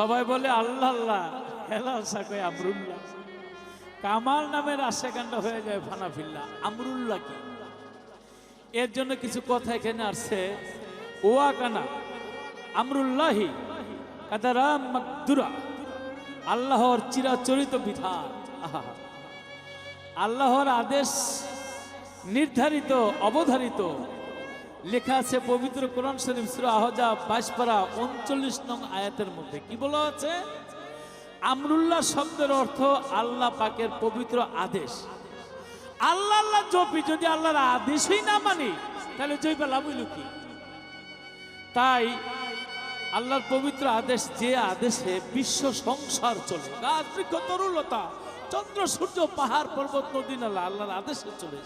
সবাই বলে, আল্লাহ আল্লাহ। হেলাল সাকয় আমরুল্লাহ। কামাল নামের আশেকাণ্ড হয়ে যায় ফানাফিল্লা। আমরুল্লাহ কি? এর জন্য কিছু কথা এখানে আসছে। ওয়া কানা? আমরুল্লাহি? কাদারাম মাকদুরা। আল্লাহর চিরাচরিত বিধান। আল্লাহর আদেশ নির্ধারিত, অবধারিত। লেখা আছে পবিত্র কোরআন শরীফ সুরা আহজা বাইশপাড়া, উনচল্লিশ নং আয়াতের মধ্যে। কি বলা আছে? আমরুল্লাহ শব্দের অর্থ আল্লাহ পাকের পবিত্র আদেশ। আল্লাহ আল্লাহ জপি, যদি আল্লাহর আদেশই না মানি, তাহলে লাভ হইল কি? তাই আল্লাহর পবিত্র আদেশ, যে আদেশে বিশ্ব সংসার চলে, গাছ বৃক্ষ তরুলতা, চন্দ্র সূর্য, পাহাড়, পর্বত, নদী, নালা, আল্লাহর আদেশে চলে।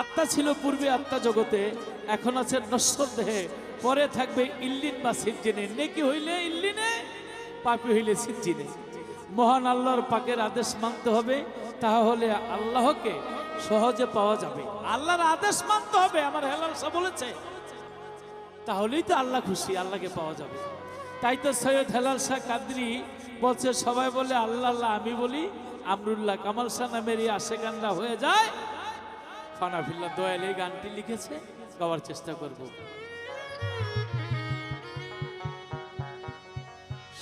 আত্মা ছিল পূর্বে আত্মা জগতে, এখন আছে নশ্বর দেহে। পরে থাকবে ইল্লিন বা সিজ্জিনে। নেকি হইলে ইল্লিনে, পাপি হইলে সিজ্জিনে। মহান আল্লাহর পাকের আদেশ মানতে হবে, তাহলে আল্লাহকে সহজে পাওয়া যাবে। আল্লাহর আদেশ মানতে হবে, আমার হেলাল সাহ বলেছে। তাহলেই তো আল্লাহ খুশি, আল্লাহকে পাওয়া যাবে। তাই তো সৈয়দ হেলাল শাহ কাদরি বলছে, সবাই বলে, আল্লাহ আল্লাহ, আমি বলি, আমরুল্লাহ কামাল শাহ নামের এই আশেকানরা হয়ে যায় ফানাফিল্লা দয়াল এই গানটি লিখেছে, গাওয়ার চেষ্টা করব।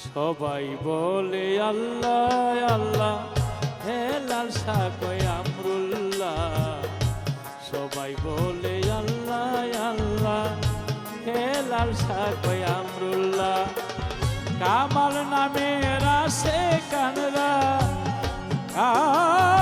সবাই বলে, আল্লাহ আল্লাহ, হে লাল কয় আমরুল্লাহ। সবাই বলে, আল্লাহ আল্লাহ, হে লাল কয় আমরুল্লাহ। কামাল নামে রাসে কানরা, কামাল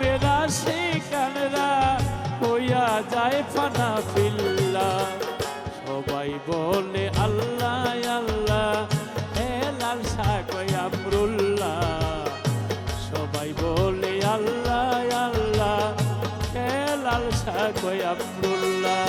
কামাল সে কানরা হইয়া যায় ফানা পিল্লা সবাই বলে, আল্লাহ আল্লাহ হে লাল সাকয় আমরুল্লাহ সবাই বলে, আল্লাহ আল্লাহ হে লাল সাকয় আমরুল্লাহ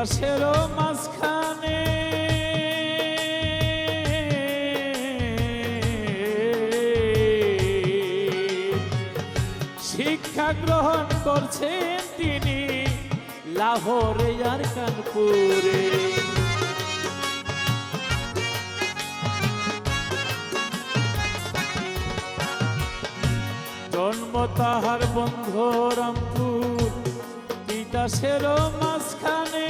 তিতাসের মাঝখানে। শিক্ষা গ্রহণ করছেন তিনি লাহোরে আর কানপুরে। জন্ম তাহার বন্ধ রামপুর। তিতাসের মাঝখানে।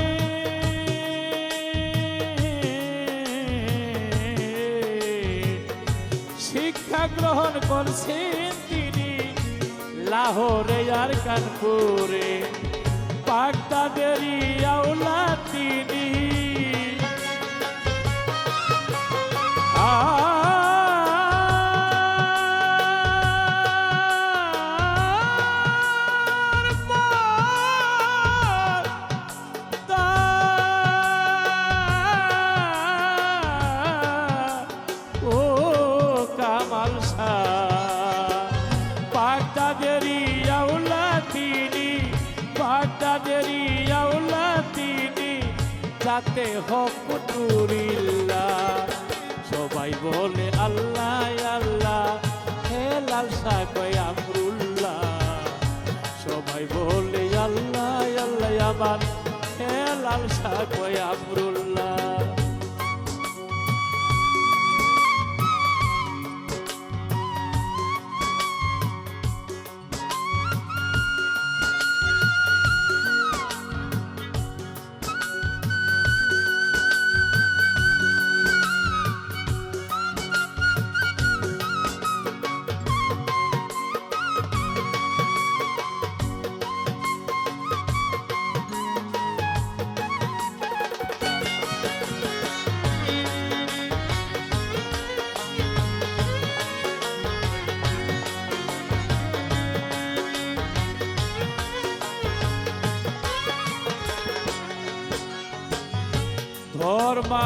শিক্ষা গ্রহণ করছেন তিনি লাহোরে আর কানপুরে। বাগদাদেরই আওলা তিনি। যাতে হক তুরিল্লা সবাই বলে, আল্লাহ আল্লাহ, হে লাল সাকয় আমরুল্লা। সবাই বলে, আল্লাহ আল্লাহ, আমার হে লাল সাকয় আমরুল্লা।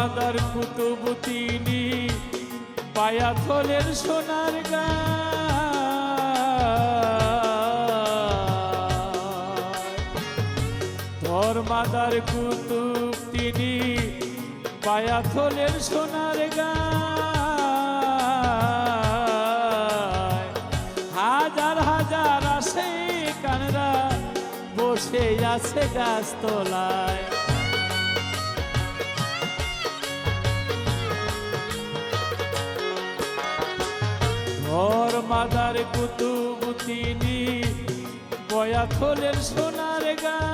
মাদার কুতুব তিনি পায়া থলের সোনার গা। ধর্মাদার কুতুব তিনি পায়া থলের সোনার গা। হাজার হাজার আসে কানরা, বসে আছে গাছ তোলায় মাদার কুতুব তিনি বয়া থলের সোনার গায়।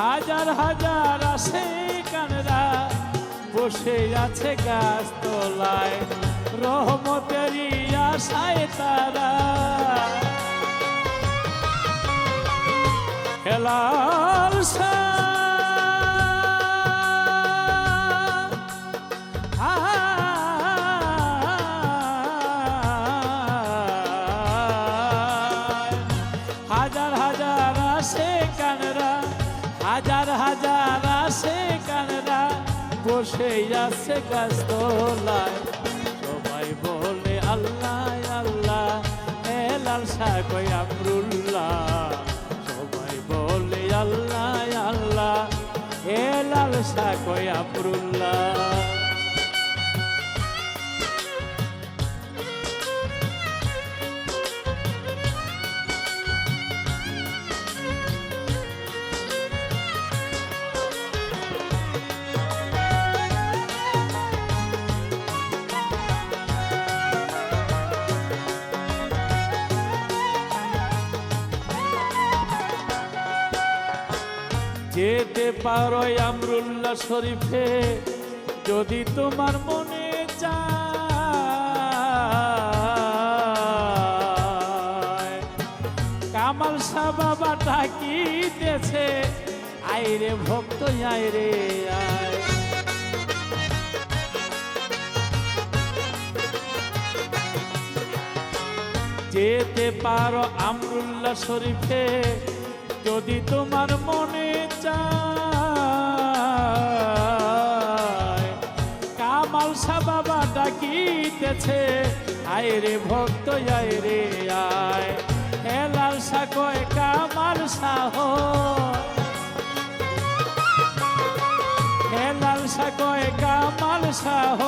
হাজার হাজার আসে কানরা, বসে আছে গাছ তোলায় রহমতেরই আশায় তারা। হেলাল শাহ বসে আছে গাছ তোলায় সবাই বলে, আল্লাহ আল্লাহ এ লাল সাকই আমরুল্লাহ। সবাই বলে, আল্লাহ আল্লাহ এ লাল সাকই আমরুল্লাহ। যেতে পারো আমরুল্লাহ শরীফে। যদি তোমার মনে চায়, কামাল শাহ বাবা ডাকিতেছে আইরে ভক্ত, আইরে আয়। যেতে পারো আমরুল্লাহ শরীফে যদি তোমার মনে চায়, কামাল বাবা ডাকিতেছে, আয় রে ভক্ত, আয় রে আয়। হেলাল শাহ কয়, কামাল শাহ। হেলাল শাহ কয়, কামাল শাহ।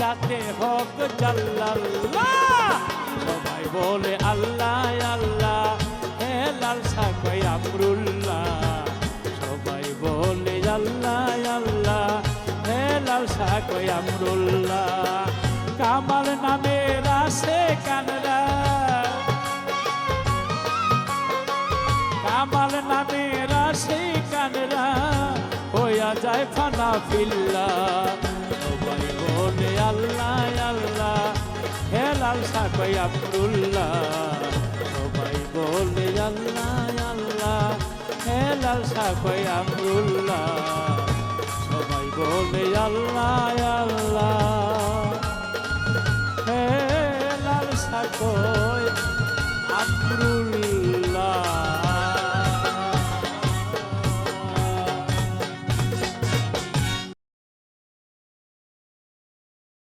যাতে হক জাল্লাল্লাহ, সবাই বলে, আল্লাহ আল্লাহ। হে লাল সাকই আমরুল্লাহ। সবাই বলে, আল্লাহ আল্লাহ, হে লাল সাকই আমরুল্লাহ, কামাল নামে রাসে কানরা। কামাল নামে রাসে কানরা, হইয়া যায় ফানা ফিল্লা। সবাই বলে, আল্লাহ আল্লাহ, হে লাল সাকই আব্দুল্লাহ সবাই বলে আল্লাহ আল্লাহ হে লাল সাকই আমরুল্লাহ। সবাই বলে আল্লাহ আল্লাহ হে লাল সাকই আমরুল্লাহ।